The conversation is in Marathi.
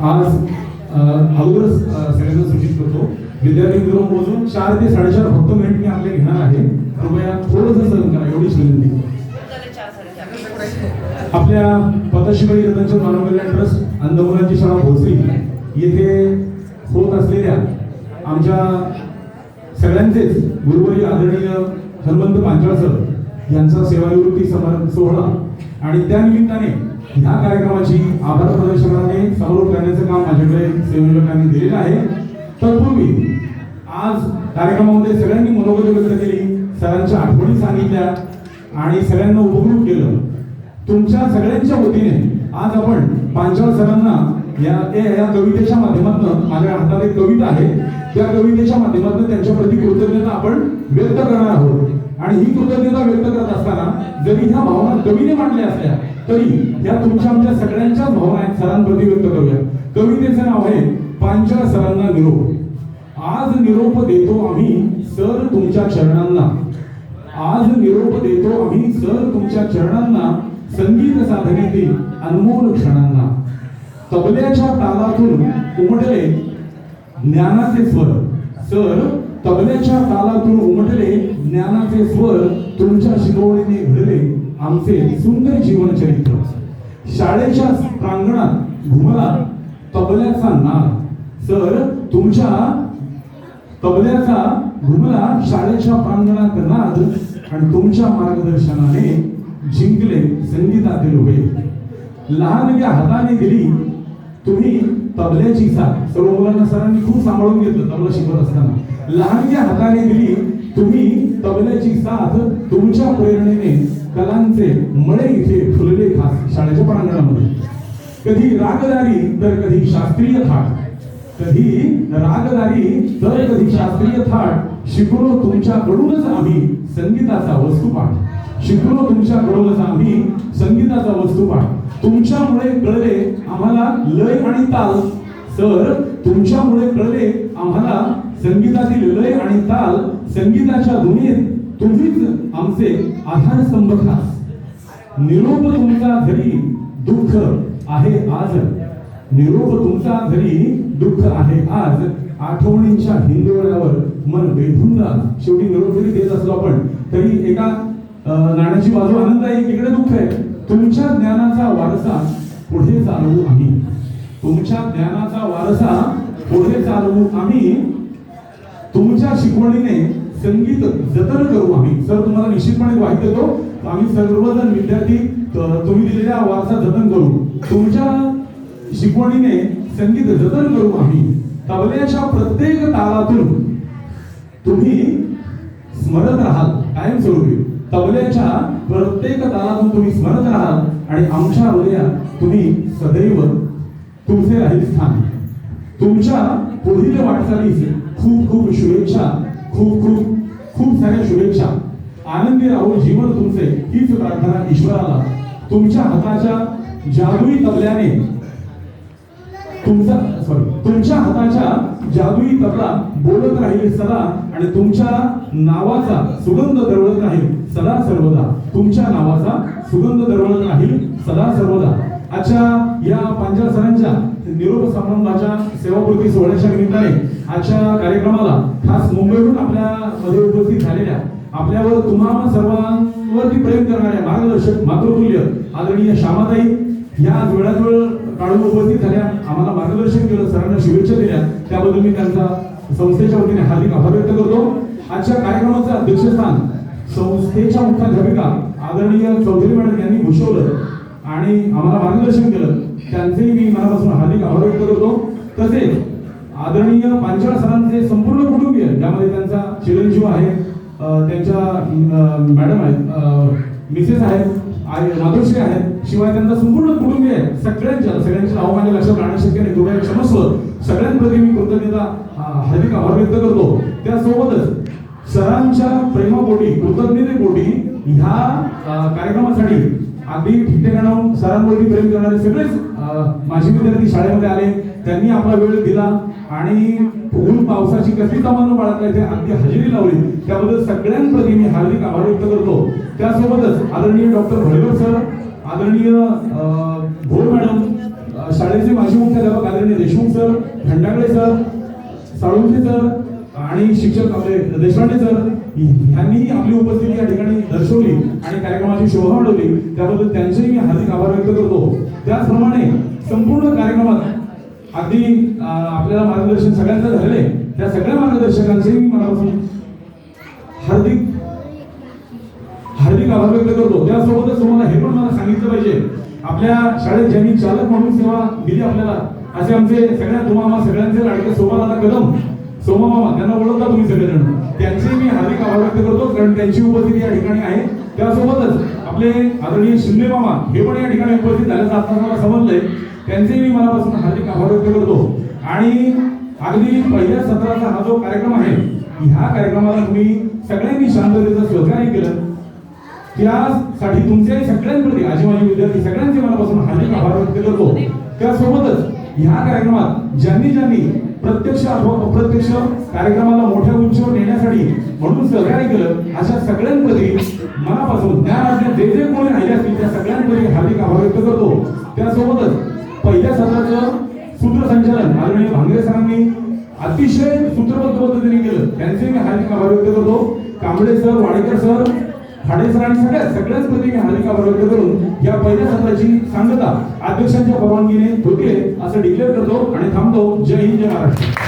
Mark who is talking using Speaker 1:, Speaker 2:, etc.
Speaker 1: आज अगोदरच सगळ्यांना सूचित करतो. विद्यार्थी मित्र मोजून चार ते साडेचार फक्त मिनिट मी आपले घेणार आहे. कृपया थोडंसं सहन करा एवढीच विनंती. आपल्या पतशिवाई रतनचंद मानव कल्याण ट्रस्ट अंधमुलांची शाळा भोसरी येथे होत असलेल्या आमच्या सगळ्यांचेच गुरुवारी आदरणीय हनुमंत पांचाळ सर यांचा सेवानिवृत्ती समारंभ सोहळा आणि त्या निमित्ताने ह्या कार्यक्रमाची आभार प्रदर्शनाने समोर करण्याचं काम माझ्याकडे संयोजकांनी दिलेलं आहे. तत्पूर्वी आज कार्यक्रमामध्ये सगळ्यांनी मनोगत व्यक्त केली सरांच्या आठवणी सांगितल्या आणि सगळ्यांना उपकृत केलं. तुमच्या सगळ्यांच्या वतीने आज आपण पांचाळ सरांना या ते या कवितेच्या माध्यमातून माझ्या हातात एक कविता आहे. त्या कवितेच्या माध्यमातून त्यांच्या प्रती कृतज्ञता आपण व्यक्त करणार आहोत. आणि ही कृतज्ञता व्यक्त करत असताना जरी ह्या भावना कवीने मांडल्या असल्या तरी या तुमच्या आमच्या सगळ्यांच्याच भावना आहेत. सरांप्रती व्यक्त करूया. कवितेचं नाव आहे पांचाळ सरांना निरोप. आज निरोप देतो आम्ही सर तुमच्या चरणांना. आज निरोप देतो आम्ही सर तुमच्या चरणांना संगीत साधनेतील अनमोल क्षणांना. तबल्याच्या तालातून उमटले ज्ञानाचे स्वर. सर तबल्याच्या तालातून उमटले ज्ञानाचे स्वर. तुमच्या शिकवणीने घडले आमचे सुंदर जीवन चरित्र शाळेच्या प्रांगणात घुमला तबल्याचा नाद सर तुमच्या तबल्याचा घुमला शाळेच्या प्रांगणात नाद आणि तुमच्या मार्गदर्शनाने जिंकले संगीतातील उभे. लहानग्या हाताने दिली. तुम्ही तबल्याची साथ. सर्व मुलांना सरांनी खूप सांभाळून घेतलं तबला शिकवत असताना. लहानग्या हाताने दिली. तुम्ही तबल्याची साथ तुमच्या प्रेरणेने कलांचे मळे इथे फुलले खास शाळेच्या प्रांगणामध्ये. कधी रागदारी तर कधी शास्त्रीय थाट. कधी रागदारी तर कधी शास्त्रीय थाट. शिकलो तुमच्याकडूनच आम्ही संगीताचा वस्तुपाठ. शिकलो तुमच्याकडूनच आम्ही संगीताचा वस्तुपाठ. तुमच्यामुळे कळले आम्हाला लय आणि ताल. सर तुमच्यामुळे कळले आम्हाला संगीतातील लय आणि ताल संगीताच्या दुनियेत तुम्हीच आमचे आधार संबंधास निरोप तुमचा घरी दुःख आहे आज. निरोप तुमचा घरी दुःख आहे आज. आठवणींच्या हिंदोळ्यावर मन वेधून जा. शेवटी निरोप जरी देत असलो आपण तरी एका नाण्याची बाजू आनंद आहे इकडे दुःख आहे. तुमच्या ज्ञानाचा वारसा पुढे चालवू आम्ही. तुमच्या ज्ञानाचा वारसा पुढे चालवू आम्ही. तुमच्या शिकवणीने संगीत जतन करू आम्ही. सर तुम्हाला निश्चितपणे ग्वाही देतो आम्ही सर्वजण विद्यार्थी तुम्ही दिलेल्या वारसा जतन करू. तुमच्या शिकवणीने संगीत जतन करू आम्ही. तबल्याच्या प्रत्येक तालातून तुम्ही स्मरत राहाल कायमस्वरूपी तबल्याच्या प्रत्येक तालातून तुम्ही स्मरत राहाल आणि आमच्या हृदयात तुम्ही सदैव तुमचे राहील स्थान. तुमच्या पुढील वाटचालीस खूप खूप शुभेच्छा. खूप खूप खूप साऱ्या शुभेच्छा. आनंदी राहू जीवन तुमचे हीच प्रार्थना ईश्वराला. तुमच्या हाताच्या जादुई तबल्याने तुमचा सॉरी तुमच्या हाताच्या जादुई तबला बोलत राहील सदा आणि तुमच्या नावाचा सुगंध दरवळत राहील सदा सर्वदा. तुमच्या नावाचा सुगंध दरवळत राहील सदा सर्वदा. आजच्या या पांचाळ सरांच्या निरोप समारंभाच्या सेवापूर्ती सोहळ्याच्या निमित्ताने आजच्या कार्यक्रमाला खास मुंबईहून आपल्या मध्ये उपस्थित झालेल्या आपल्यावर तुम्हा सर्वांवरती प्रेम करणाऱ्या मार्गदर्शक मातृतुल्य आदरणीय श्यामाताई या आज वेळात वेळ काढून उपस्थित झाल्या आम्हाला मार्गदर्शन केलं सरांना शुभेच्छा दिल्या. त्याबद्दल मी त्यांचा संस्थेच्या वतीने हार्दिक आभार व्यक्त करतो. आजच्या कार्यक्रमाचं अध्यक्षस्थान संस्थेच्या मुख्याध्यापिका आदरणीय चौधरी मॅडम यांनी भूषवलं आणि आम्हाला मार्गदर्शन केलं. त्यांचेही मी मनापासून हार्दिक आभार व्यक्त करतो. तसेच आदरणीय पांचाळ सरांचे संपूर्ण कुटुंबीय ज्यामध्ये त्यांचा चिरंजीव आहे त्यांच्या मॅडम आहेत मिसेस आहेत आई मातोश्री आहेत शिवाय त्यांचा संपूर्ण कुटुंबीय आहे सगळ्यांच्या सगळ्यांचे नाव माझ्या लक्षात राहणं शक्य नाही कृपया क्षमस्व सगळ्यांप्रती मी कृतज्ञता हार्दिक आभार व्यक्त करतो. त्यासोबतच सरांच्या प्रेमापोटी कृतज्ञतेपोटी ह्या कार्यक्रमासाठी अगदी ठिकठिकाणाहून सरांवरती प्रेम करणारे सगळेच माझे विद्यार्थी शाळेमध्ये आले. त्यांनी आपला वेळ दिला आणि ऊन पावसाची कसली सामान्य बाळगली ते अगदी हजेरी लावली. त्याबद्दल सगळ्यांप्रती मी हार्दिक आभार व्यक्त करतो. त्यासोबतच आदरणीय डॉक्टर भडकर सर आदरणीय अं, भोर मॅडम शाळेचे माजी मुख्याध्यापक आदरणीय Deshmukh sir Khandagale sir Salunkhe sir आणि शिक्षक आपले देशपांडे सर यांनी आपली उपस्थिती या ठिकाणी दर्शवली आणि कार्यक्रमाची शोभा वाढवली त्याबद्दल त्यांचेही मी हार्दिक आभार व्यक्त करतो. त्याचप्रमाणे संपूर्ण कार्यक्रमात अगदी आपल्याला मार्गदर्शन सगळ्यांचं झालेलं त्या सगळ्या मार्गदर्शकांचेही मी मनापासून हार्दिक हार्दिक आभार व्यक्त करतो. त्यासोबतच तुम्हाला हे पण मला सांगितलं पाहिजे आपल्या शाळेत ज्यांनी चालक म्हणून सेवा दिली आपल्याला असे आमचे सगळ्या तुम्हाला सगळ्यांचे लाडके आता कदम सोमा मामा त्यांना ओळखता तुम्ही सगळेजण. त्यांचे मी हार्दिक आभार व्यक्त करतो कारण त्यांची उपस्थिती या ठिकाणी आहे. त्यासोबतच आपले आदरणीय शिंदे मामा हे पण या ठिकाणी उपस्थित झाल्याचं आता मला समजलंय. त्यांचे मी मनापासून हार्दिक आभार व्यक्त करतो. आणि अगदी पहिल्या सत्राचा हा जो कार्यक्रम आहे ह्या कार्यक्रमाला तुम्ही सगळ्यांनी शांततेचं सहकार्य केलं. त्यासाठी तुमचे सगळ्यांप्रती आजी माझी विद्यार्थी सगळ्यांचे मनापासून हार्दिक आभार व्यक्त करतो. त्यासोबतच ह्या कार्यक्रमात ज्यांनी ज्यांनी प्रत्यक्ष अथवा अप्रत्यक्ष कार्यक्रमाला मोठ्या उंचीवर नेण्यासाठी म्हणून सगळ्यांनी केलं अशा सगळ्यांमध्ये मनापासून ज्ञान अज्ञान जे जे कोणी राहिले असतील त्या सगळ्यांमध्ये हार्दिक आभार व्यक्त करतो. त्यासोबतच पहिल्या सत्राचं सूत्रसंचालन आदरणीय भांगरे सरांनी अतिशय सूत्रबद्ध पद्धतीने केलं. त्यांचे मी हार्दिक आभार व्यक्त करतो. कांबळे सर वाडेकर सर खाडे सगळ्या सगळ्याच प्रति मी हार्दिक करून या पहिल्या सत्राची सांगता अध्यक्षांच्या परवानगीने होते असं डिक्लेअर करतो आणि थांबतो. जय हिंद जय महाराष्ट्र.